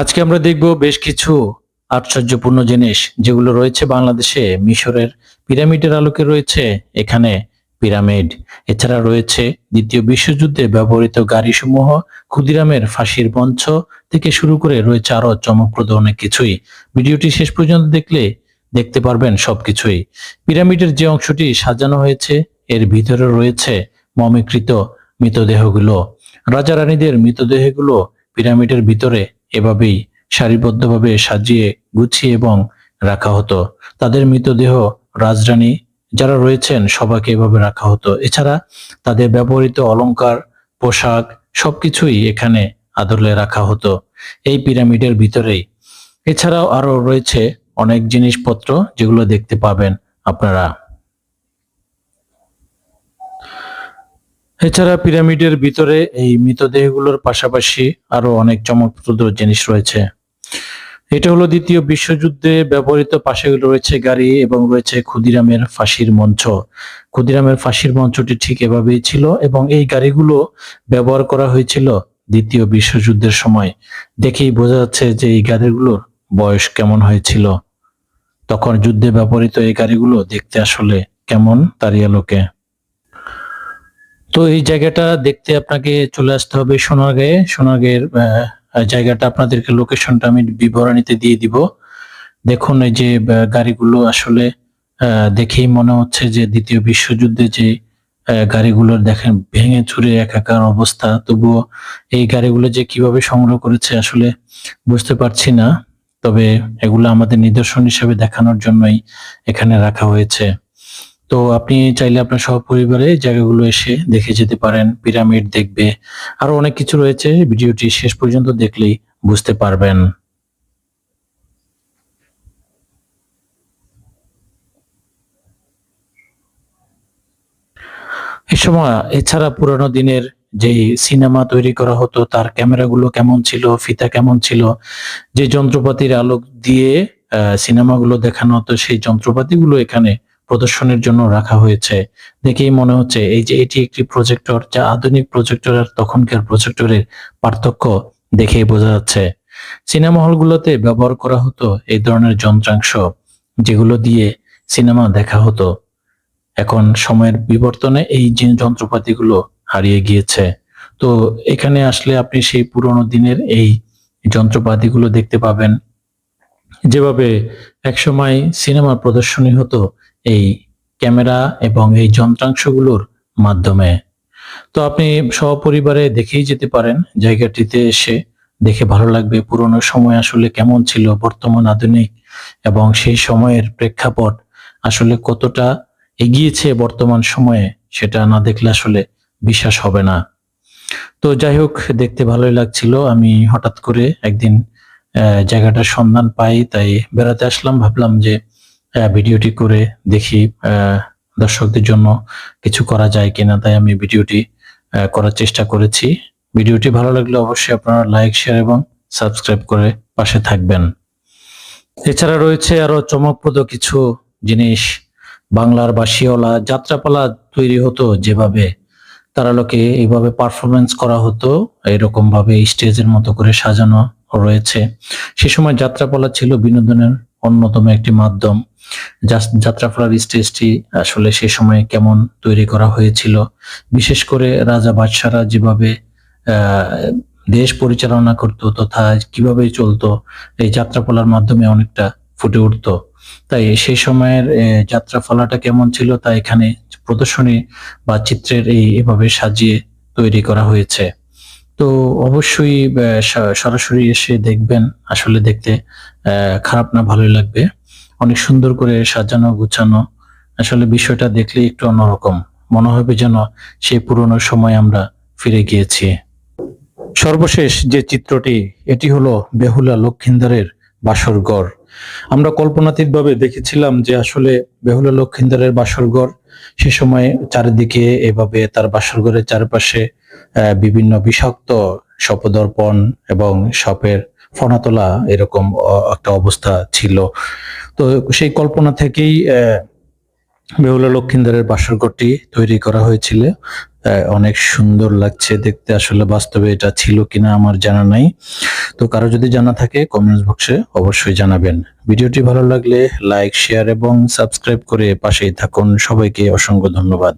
আজকে আমরা দেখব বেশ কিছু আশ্চর্যপূর্ণ জিনিস যেগুলো রয়েছে বাংলাদেশে। মিশরের পিরামিডের আলোকে রয়েছে, এখানে পিরামিড। এছাড়া রয়েছে দ্বিতীয় বিশ্বযুদ্ধে ব্যবহৃত গাড়িসমূহ, ক্ষুদিরামের ফাঁসির মঞ্চ থেকে শুরু করে রয়েছে আরও চমকপ্রদ অনেক কিছুই। ভিডিওটি শেষ পর্যন্ত দেখলে দেখতে পারবেন সবকিছুই। পিরামিডের যে অংশটি সাজানো হয়েছে, এর ভিতরে রয়েছে মমিকৃত মৃতদেহগুলো। রাজা রানীদের মৃতদেহগুলো পিরামিডের ভিতরে এভাবেই সারিবদ্ধভাবে সাজিয়ে, গুছিয়ে এবং রাখা হতো। তাদের মৃতদেহ রাজরানী যারা রয়েছেন সবাইকে এভাবে রাখা হতো। এছাড়া তাদের ব্যবহৃত অলংকার, পোশাক সবকিছুই এখানে আদলে রাখা হতো। এই পিরামিডের ভিতরেই। এছাড়াও আরও রয়েছে অনেক জিনিসপত্র যেগুলো দেখতে পাবেন আপনারা। এছাড়া পিরামিডের ভিতরে এই মৃতদেহগুলোর পাশাপাশি আরও অনেক চমকপ্রদ জিনিস রয়েছে। এটা হলো দ্বিতীয় বিশ্বযুদ্ধে ব্যবহৃত পাশে রয়েছে গাড়ি এবং রয়েছে ক্ষুদিরামের ফাঁসির মঞ্চ। ক্ষুদিরামের ফাঁসির মঞ্চটি ঠিক এভাবেই ছিল এবং এই গাড়িগুলো ব্যবহার করা হয়েছিল দ্বিতীয় বিশ্বযুদ্ধের সময়। দেখেই বোঝা যাচ্ছে যে এই গাড়িগুলোর বয়স কেমন হয়েছিল। তখন যুদ্ধে ব্যবহৃত এই গাড়িগুলো দেখতে আসলে কেমন, তারই আলোকে। তো এই জায়গাটা দেখতে আপনাকে চলে আসতে হবে সোনারগাঁয়ে। সোনারগাঁয়ের জায়গাটা আপনাদেরকে লোকেশনটা আমি বিবরণীতে দিয়ে দিব। দেখুন এই যে গাড়িগুলো আসলে দেখেই মনে হচ্ছে যে দ্বিতীয় বিশ্বযুদ্ধে যে আহ, গাড়িগুলোর দেখেন ভেঙে চুরে একাকার অবস্থা। তবুও এই গাড়িগুলো যে কীভাবে সংগ্রহ করেছে আসলে বুঝতে পারছি না। তবে এগুলো আমাদের নিদর্শন হিসেবে দেখানোর জন্যই এখানে রাখা হয়েছে। তো আপনি চাইলে আপনার সহপরিবারে জায়গাগুলো এসে দেখে যেতে পারেন, পিরামিড দেখবে। আরও অনেক কিছু রয়েছে, ভিডিওটি শেষ পর্যন্ত দেখলেই বুঝতে পারবেন। এ সময়, এছাড়া পুরোনো দিনের যে সিনেমা তৈরি করা হতো, তার ক্যামেরাগুলো কেমন ছিল, ফিতা কেমন ছিল, যে যন্ত্রপাতির আলোক দিয়ে সিনেমাগুলো দেখানো হতো, সেই যন্ত্রপাতিগুলো এখানে প্রদর্শনের জন্য রাখা হয়েছে। দেখেই মনে হচ্ছে এই যে এটি একটি প্রজেক্টর যা আধুনিক প্রজেক্টর আর তখনকার প্রজেক্টরের পার্থক্য দেখেই বোঝা যাচ্ছে। সিনেমা হলগুলোতে ব্যবহার করা হতো এই ধরনের যন্ত্রাংশ, যেগুলো দিয়ে সিনেমা দেখা হতো। এখন সময়ের বিবর্তনে এই যে যন্ত্রপাতিগুলো হারিয়ে গিয়েছে। তো এখানে আসলে আপনি সেই পুরোনো দিনের এই যন্ত্রপাতিগুলো দেখতে পাবেন। যেভাবে একসময় সিনেমা প্রদর্শনী হতো এই ক্যামেরা এবং এই যন্ত্রাংশগুলোর মাধ্যমে। তো আপনি সপরিবারে দেখেই যেতে পারেন জায়গাটিতে এসে। দেখে ভালো লাগবে পুরোনো সময় আসলে কেমন ছিল, বর্তমান আধুনিক এবং সেই সময়ের প্রেক্ষাপট আসলে কতটা এগিয়েছে বর্তমান সময়ে সেটা না দেখলে আসলে বিশ্বাস হবে না। তো যাই হোক, দেখতে ভালোই লাগছিল। আমি হঠাৎ করে একদিন জায়গাটার সন্ধান পাই, তাই বেড়াতে আসলাম। ভাবলাম যে ভিডিওটি করে দেখি দর্শকদের জন্য কিছু করা যায় কিনা, তাই আমি ভিডিওটি করার চেষ্টা করেছি। ভিডিওটি ভালো লাগলে অবশ্যই আপনারা লাইক, শেয়ার এবং সাবস্ক্রাইব করে পাশে থাকবেন। এছাড়া রয়েছে আরও চমকপ্রদ কিছু জিনিস। বাংলার বাসিওলা যাত্রাপালা তৈরি হতো যেভাবে তারা লোকে এইভাবে পারফরমেন্স করা হতো এরকম ভাবে স্টেজের মতো করে সাজানো রয়েছে। সে সময় যাত্রাপালা ছিল বিনোদনের অন্যতম একটি মাধ্যম। যাত্রাপালার স্টেজটি আসলে সে সময় কেমন তৈরি করা হয়েছিল। বিশেষ করে রাজা বাদশারা যেভাবে দেশ পরিচালনা করতো তথা কীভাবে চলতো এই যাত্রাপালার মাধ্যমে অনেকটা ফুটে উঠতো। তাই সেই সময়ের আহ, যাত্রাপালাটা কেমন ছিল তা এখানে প্রদর্শনী বা চিত্রের এই এভাবে সাজিয়ে তৈরি করা হয়েছে। তো অবশ্যই সরাসরি এসে দেখবেন। আসলে দেখতে খারাপ না ভালোই লাগবে। অনেক সুন্দর করে সাজানো, গুছানো। আসলে বিষয়টা দেখলে একটু অন্যরকম। মনে হবে যেন সেই পুরনো সময় আমরা ফিরে গিয়েছি। সর্বশেষ যে চিত্রটি, এটি হলো বেহুলা লক্ষিন্দারের বাসরঘর আমরা কল্পনাতীতভাবে দেখেছিলাম যে আসলে বেহুলা লক্ষিন্দারের বাসরঘর সে সময় চারিদিকে এভাবে তার বাসরঘরের চারপাশে বিভিন্ন বিষাক্ত সপদর্পণ এবং সাপের ফনাতলা এরকম একটা অবস্থা ছিল। তো সেই কল্পনা থেকেই বেহুলা লক্ষিন্দারের বাসরঘরটি তৈরি করা হয়েছিল। অনেক সুন্দর লাগছে দেখতে, আসলে বাস্তবে এটা ছিল কিনা আমার জানা নাই। তো কারও যদি জানা থাকে কমেন্টস বক্সে অবশ্যই জানাবেন। ভিডিওটি ভালো লাগলে লাইক শেয়ার এবং সাবস্ক্রাইব করে পাশেই থাকুন। সবাইকে অসংখ্য ধন্যবাদ।